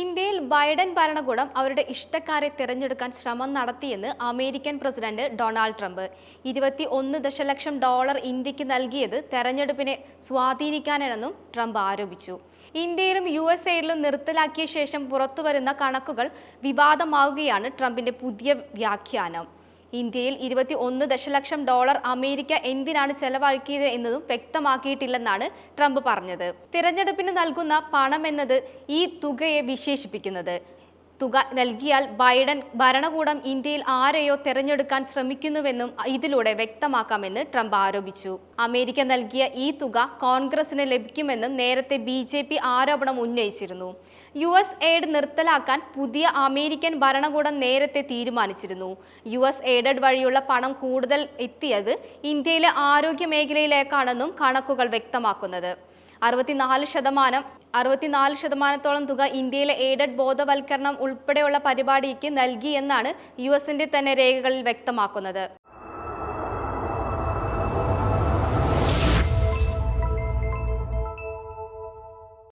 ഇന്ത്യയിൽ ബൈഡൻ ഭരണകൂടം അവരുടെ ഇഷ്ടക്കാരെ തിരഞ്ഞെടുക്കാൻ ശ്രമം നടത്തിയെന്ന് അമേരിക്കൻ പ്രസിഡന്റ് ഡൊണാൾഡ് ട്രംപ്. ഇരുപത്തി ഒന്ന് ദശലക്ഷം ഡോളർ ഇന്ത്യയ്ക്ക് നൽകിയത് തെരഞ്ഞെടുപ്പിനെ സ്വാധീനിക്കാനാണെന്നും ട്രംപ് ആരോപിച്ചു. ഇന്ത്യയിലും യു എസ് എയിലും നിർത്തലാക്കിയ ശേഷം പുറത്തുവരുന്ന കണക്കുകൾ വിവാദമാവുകയാണ് ട്രംപിന്റെ പുതിയ വ്യാഖ്യാനം. ഇന്ത്യയിൽ ഇരുപത്തി ഒന്ന് ദശലക്ഷം ഡോളർ അമേരിക്ക എന്തിനാണ് ചെലവാക്കിയത് എന്നതും വ്യക്തമാക്കിയിട്ടില്ലെന്നാണ് ട്രംപ് പറഞ്ഞത്. തിരഞ്ഞെടുപ്പിന് നൽകുന്ന പണം എന്നത് ഈ തുകയെ വിശേഷിപ്പിക്കുന്നത്. തുക നൽകിയാൽ ബൈഡൻ ഭരണകൂടം ഇന്ത്യയിൽ ആരെയോ തെരഞ്ഞെടുക്കാൻ ശ്രമിക്കുന്നുവെന്നും ഇതിലൂടെ വ്യക്തമാക്കാമെന്ന് ട്രംപ് ആരോപിച്ചു. അമേരിക്ക നൽകിയ ഈ തുക കോൺഗ്രസിന് ലഭിക്കുമെന്നും നേരത്തെ ബി ആരോപണം ഉന്നയിച്ചിരുന്നു. യു എസ് എയ്ഡ് നിർത്തലാക്കാൻ പുതിയ അമേരിക്കൻ ഭരണകൂടം നേരത്തെ തീരുമാനിച്ചിരുന്നു. യു എസ് എയ്ഡഡ് വഴിയുള്ള പണം കൂടുതൽ എത്തിയത് ഇന്ത്യയിലെ ആരോഗ്യ മേഖലയിലേക്കാണെന്നും കണക്കുകൾ വ്യക്തമാക്കുന്നത്. അറുപത്തിനാല് ശതമാനം അറുപത്തിനാല് ശതമാനത്തോളം തുക ഇന്ത്യയിലെ എയ്ഡഡ് ബോധവൽക്കരണം ഉൾപ്പെടെയുള്ള പരിപാടിക്ക് നൽകിയെന്നാണ് യു എസിന്റെ തന്നെ രേഖകളിൽ വ്യക്തമാക്കുന്നത്.